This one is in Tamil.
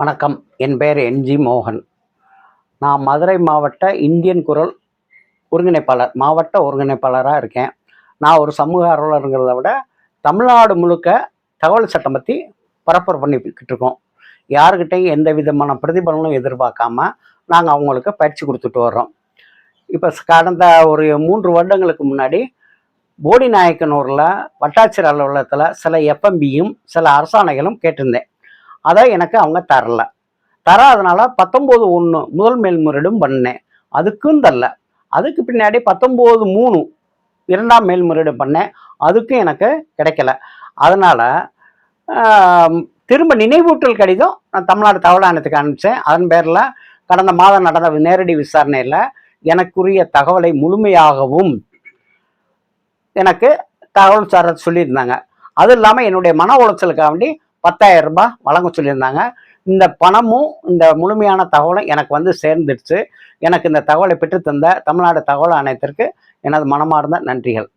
வணக்கம். என் பெயர் என்ஜி மோகன். நான் மதுரை மாவட்ட இந்தியன் குரல் ஒருங்கிணைப்பாளர் மாவட்ட ஒருங்கிணைப்பாளராக இருக்கேன். நான் ஒரு சமூக ஆர்வலருங்கிறத விட தமிழ்நாடு முழுக்க தகவல் சட்டம் பற்றி பரப்புரை பண்ணிக்கிட்டு இருக்கோம். யாருக்கிட்டையும் எந்த விதமான பிரதிபலனும் எதிர்பார்க்காம நாங்கள் அவங்களுக்கு பயிற்சி கொடுத்துட்டு வர்றோம். இப்போ கடந்த ஒரு மூன்று வருடங்களுக்கு முன்னாடி போடி நாயக்கனூரில் வட்டாட்சியர் அலுவலகத்தில் சில எஃப்எம்பியும் சில அரசாணைகளும் கேட்டிருந்தேன். அதை எனக்கு அவங்க தரல. தராதனால பத்தொம்போது ஒன்று முதல் மேல்முறையீடும் பண்ணேன். அதுக்கும் தரல. அதுக்கு பின்னாடி பத்தொம்போது மூணு இரண்டாம் மேல்முறையீடு பண்ணேன். அதுக்கும் எனக்கு கிடைக்கல. அதனால் திரும்ப நினைவூட்டல் கடிதம் நான் தமிழ்நாடு தகவல் ஆணையத்துக்கு அனுப்பிச்சேன். அதன் பேரில் கடந்த மாதம் நடந்த நேரடி விசாரணையில் எனக்குரிய தகவலை முழுமையாகவும் எனக்கு தகவல் சார சொல்லியிருந்தாங்க. அது இல்லாமல் என்னுடைய மன உளைச்சலுக்காக வேண்டி பத்தாயிரம் ரூபாய் வழங்க சொல்லியிருந்தாங்க. இந்த பணமும் இந்த முழுமையான தகவலும் எனக்கு வந்து சேர்ந்துடுச்சு. எனக்கு இந்த தகவலை பெற்றுத்தந்த தமிழ்நாடு தகவல் ஆணையத்திற்கு எனது மனமார்ந்த நன்றிகள்.